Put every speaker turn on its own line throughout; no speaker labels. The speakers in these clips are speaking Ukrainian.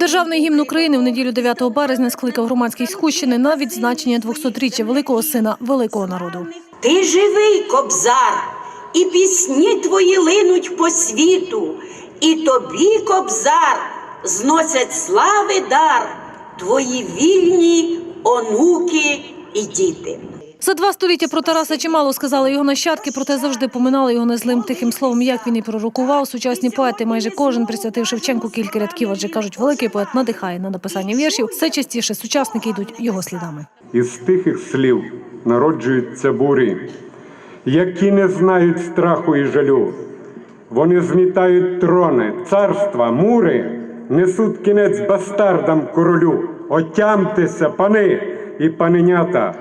Державний гімн України в неділю 9 березня скликав громадський схущини на відзначення 200-річчя великого сина великого народу.
Ти живий, кобзар, і пісні твої линуть по світу, і тобі, кобзар, зносять слави дар, твої вільні онуки і діти.
За два століття про Тараса чимало сказали його нащадки, проте завжди поминали його незлим тихим словом, як він і пророкував. Сучасні поети майже кожен присвятив Шевченку кілька рядків, адже кажуть, великий поет надихає на написання віршів. Все частіше сучасники йдуть його слідами.
Із тихих слів народжуються бурі, які не знають страху і жалю. Вони змітають трони, царства, мури, несуть кінець бастардам королю. Отямтеся, пани і паненята.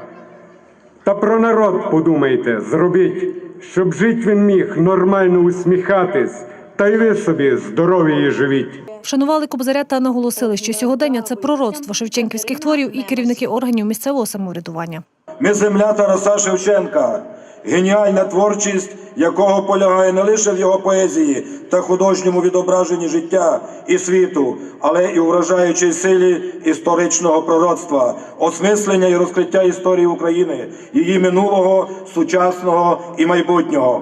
Та про народ подумайте, зробіть, щоб жить він міг нормально усміхатись, та й ви собі здорові і живіть.
Вшанували Кобзаря та наголосили, що сьогодення це пророцтво шевченківських творів і керівники органів місцевого самоврядування.
Ми земля Тараса Шевченка, геніальна творчість, якого полягає не лише в його поезії та художньому відображенні життя і світу, але і у вражаючій силі історичного пророцтва, осмислення і розкриття історії України, її минулого, сучасного і майбутнього.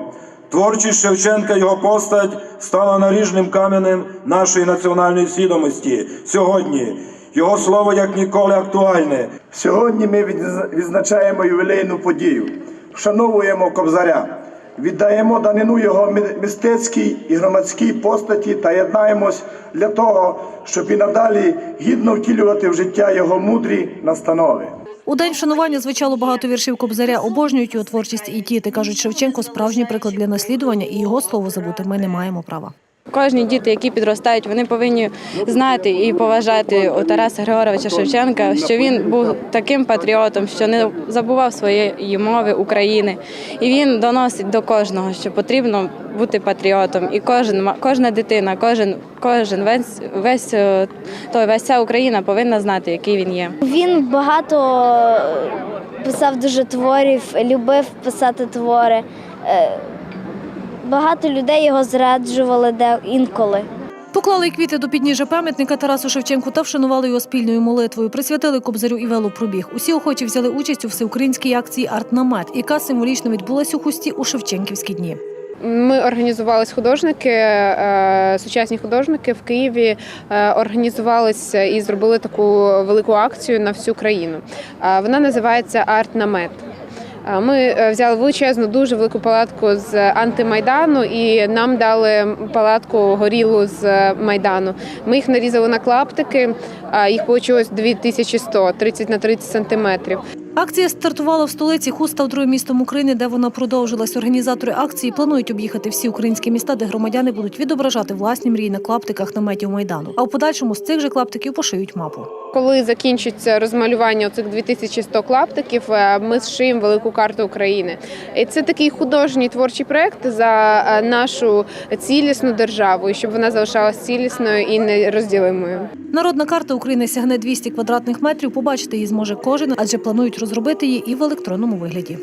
Творчість Шевченка, його постать стала наріжним каменем нашої національної свідомості сьогодні. Його слово як ніколи актуальне.
Сьогодні ми відзначаємо ювілейну подію, вшановуємо Кобзаря, віддаємо данину його мистецькій і громадській постаті та єднаємось для того, щоб і надалі гідно втілювати в життя його мудрі настанови.
У день вшанування звучало багато віршів Кобзаря. Обожнюють його творчість і діти. кажуть, Шевченко справжній приклад для наслідування, і його слово забути ми не маємо права.
Кожні діти, які підростають, вони повинні знати і поважати у Тараса Григоровича Шевченка, що він був таким патріотом, що не забував своєї мови України. І він доносить до кожного, що потрібно бути патріотом. І кожен кожна дитина, кожен, кожен весь весь е, той весь ця Україна повинна знати, який він є.
Він багато писав дуже творів, любив писати твори. Багато людей його зраджували де інколи.
Поклали квіти до підніжжя пам'ятника Тарасу Шевченку та вшанували його спільною молитвою. Присвятили Кобзарю і велопробіг. Усі охочі взяли участь у всеукраїнській акції «Артнамет», яка символічно відбулась у хусті у Шевченківські дні.
Ми організувались художники, е, сучасні художники в Києві е, організувалися і зробили таку велику акцію на всю країну. Е, Вона називається Арт намет. Е, Ми е, взяли величезну, дуже велику палатку з антимайдану, і нам дали палатку горілу з майдану. Ми їх нарізали на клаптики, їх вийшло 2100, 30 на 30 сантиметрів.
Акція стартувала в столиці. Хуст став містом України, де вона продовжилась. Організатори акції планують об'їхати всі українські міста, де громадяни будуть відображати власні мрії на клаптиках наметів майдану. А в подальшому з цих же клаптиків пошиють мапу.
Коли закінчиться розмалювання цих 2100 клаптиків, е, ми зшиємо велику карту України. І це такий художній творчий проект за е, нашу цілісну державу, і щоб вона залишалась цілісною і нерозділимою.
Народна карта України сягне 200 квадратних метрів. Побачити її зможе кожен, адже планують розробити її і в електронному вигляді.